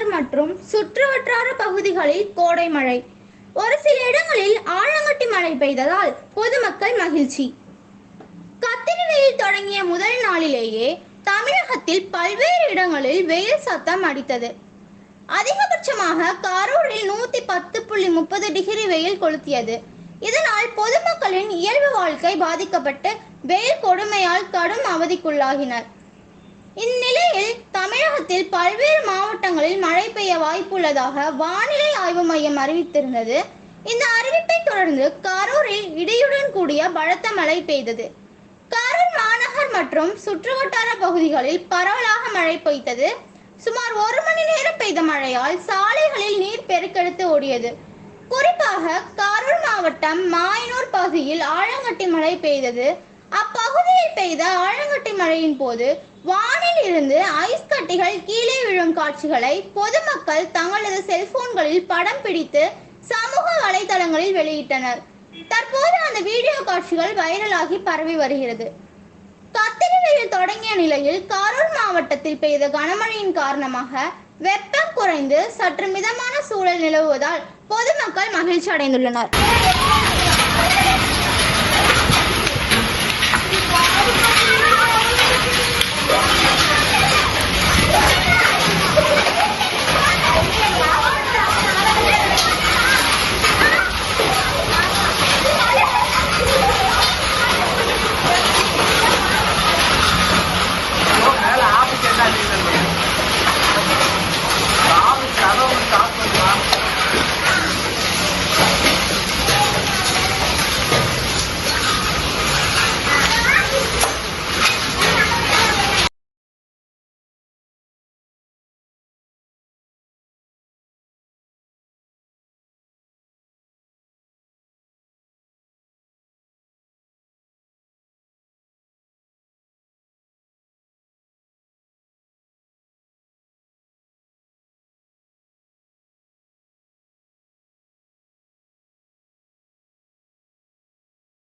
நகர் மற்றும் சுற்றுவட்டார பகுதிகளில் கோடை மழை. ஒரு சில இடங்களில் ஆலங்கட்டி மழை பெய்ததால் பொதுமக்கள் மகிழ்ச்சி. கத்திரி வெயில் தொடங்கிய முதல் நாளிலேயே தமிழகத்தில் பல்வேறு இடங்களில் வெயில் சத்தம் அடித்தது. அதிகபட்சமாக கரூரில் நூத்தி பத்து புள்ளி முப்பது டிகிரி வெயில் கொளுத்தியது. இதனால் பொதுமக்களின் இயல்பு வாழ்க்கை பாதிக்கப்பட்டு வெயில் கொடுமையால் கடும் அவதிக்குள்ளாகினர். இந்நிலையில் தமிழகத்தில் பல்வேறு மாவட்டங்களில் மழை பெய்ய வாய்ப்புள்ளதாக வானிலை ஆய்வு மையம் அறிவித்திருந்தது. இந்த அறிவிப்பை தொடர்ந்து கரூரில் இடியுடன் கூடிய பலத்த மழை பெய்தது. கரூர் மாநகர் மற்றும் சுற்றுவட்டார பகுதிகளில் பரவலாக மழை பெய்தது சுமார் ஒரு மணி நேரம் பெய்த மழையால் சாலைகளில் நீர் பெருக்கெடுத்து ஓடியது. குறிப்பாக கரூர் மாவட்டம் மாயனூர் பகுதியில் ஆழங்கட்டி மழை பெய்தது. அப்பகுதியில் பெய்த ஆழங்கட்டி மழையின் போது வானில் இருந்து ஐஸ் கட்டிகள் கீழே விழும் காட்சிகளை பொதுமக்கள் தங்களது செல்போன்களில் படம் பிடித்து சமூக வலைதளங்களில் வெளியிட்டனர். தற்போது அந்த வீடியோ காட்சிகள் வைரலாகி பரவி வருகிறது. கத்திரி வெயில் தொடங்கிய நிலையில் கரூர் மாவட்டத்தில் பெய்த கனமழையின் காரணமாக வெப்பம் குறைந்து சற்று மிதமான சூழல் நிலவுவதால் பொதுமக்கள் மகிழ்ச்சி அடைந்துள்ளனர்